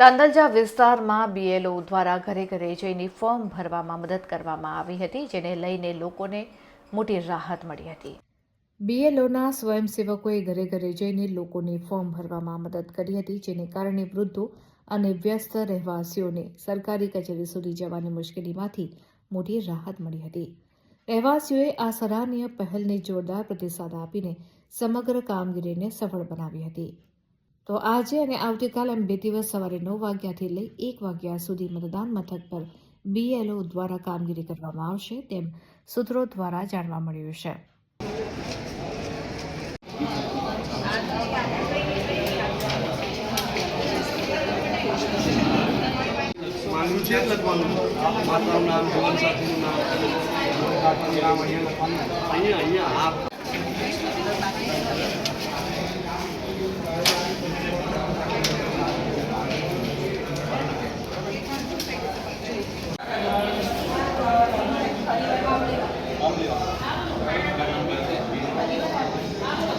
તાંદલજા વિસ્તારમાં બીએલઓ દ્વારા ઘરે ઘરે જઈને ફોર્મ ભરવામાં મદદ કરવામાં આવી હતી, જેને લઈને લોકોને મોટી રાહત મળી હતી. બીએલઓના સ્વયંસેવકોએ ઘરે ઘરે જઈને લોકોને ફોર્મ ભરવામાં મદદ કરી હતી, જેને કારણે વૃદ્ધો અને વ્યસ્ત રહેવાસીઓને સરકારી કચેરી સુધી જવાની મુશ્કેલીમાંથી મોટી રાહત મળી હતી. રહેવાસીઓએ આ સરાહનીય પહેલને જોરદાર પ્રતિસાદ આપીને સમગ્ર કામગીરીને સફળ બનાવી હતી. તો આજે અને આવતીકાલ એમ બે દિવસ સવારે નવ વાગ્યાથી લઈ એક વાગ્યા સુધી મતદાન મથક પર બીએલઓ દ્વારા કામગીરી કરવામાં આવશે તેમ સૂત્રો દ્વારા જાણવા મળ્યું છે. લખવાનું માતાનું નામ જીવનસાથીનું નામ નામ અહીંયા અહીંયા આ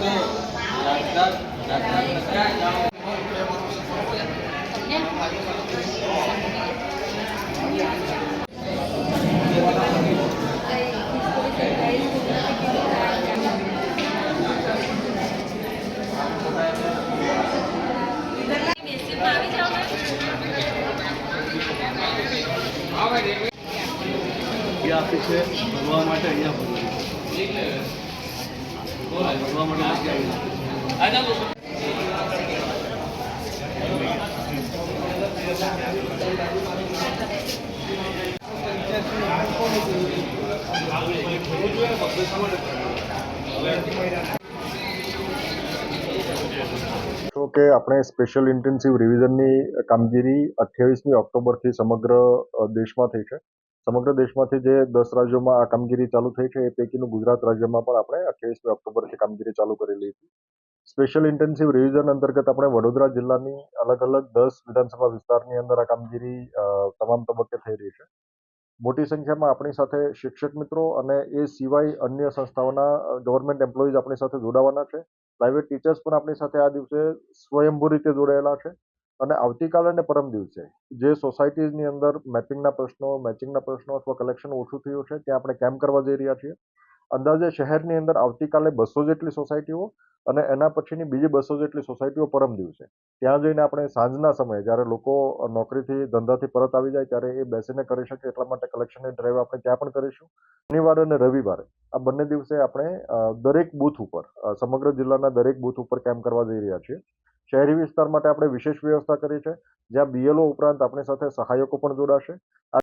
એ આપી છે ભરવા માટે અહીંયા ભરવાનું છો કે આપણે સ્પેશિયલ ઇન્ટેન્સિવ રિવિઝનની કામગીરી અઠ્યાવીસમી ઓક્ટોબરથી સમગ્ર દેશમાં થઈ છે. સમગ્ર દેશમાંથી જે દસ રાજ્યોમાં આ કામગીરી ચાલુ થઈ છે, એ પૈકીનું ગુજરાત રાજ્યમાં પણ આપણે અઠ્યાવીસમી ઓક્ટોબરથી કામગીરી ચાલુ કરેલી હતી. સ્પેશિયલ ઇન્ટેન્સિવ રિવિઝન અંતર્ગત આપણે વડોદરા જિલ્લાની અલગ અલગ દસ વિધાનસભા વિસ્તારની અંદર આ કામગીરી તમામ તબક્કે થઈ રહી છે. મોટી સંખ્યામાં આપણી સાથે શિક્ષક મિત્રો અને એ સિવાય અન્ય સંસ્થાઓના ગવર્મેન્ટ એમ્પ્લોઈઝ આપણી સાથે જોડાવાના છે. પ્રાઇવેટ ટીચર્સ પણ આપણી સાથે આ દિવસે સ્વયંભૂ રીતે જોડાયેલા છે. અને આવતીકાલે અને પરમ દિવસે જે સોસાયટીઝની અંદર મેપિંગના પ્રશ્નો, મેચિંગના પ્રશ્નો અથવા કલેક્શન ઓછું થયું છે, ત્યાં આપણે કેમ્પ કરવા જઈ રહ્યા છીએ. અંદાજે શહેરની અંદર આવતીકાલે બસો જેટલી સોસાયટીઓ અને એના પછીની બીજી બસો જેટલી સોસાયટીઓ પરમ દિવસે. ત્યાં જઈને આપણે સાંજના સમયે જ્યારે લોકો નોકરીથી, ધંધાથી પરત આવી જાય ત્યારે એ બેસીને કરી શકે એટલા માટે કલેક્શનની ડ્રાઈવ આપણે ત્યાં પણ કરીશું. શનિવારે અને રવિવારે આ બંને દિવસે આપણે દરેક બૂથ ઉપર સમગ્ર જિલ્લાના દરેક બૂથ ઉપર કેમ્પ કરવા જઈ રહ્યા છીએ. શહેરી વિસ્તાર માટે આપણે વિશેષ વ્યવસ્થા કરી છે, જ્યાં બીએલઓ ઉપરાંત આપણી સાથે સહાયકો પણ જોડાશે.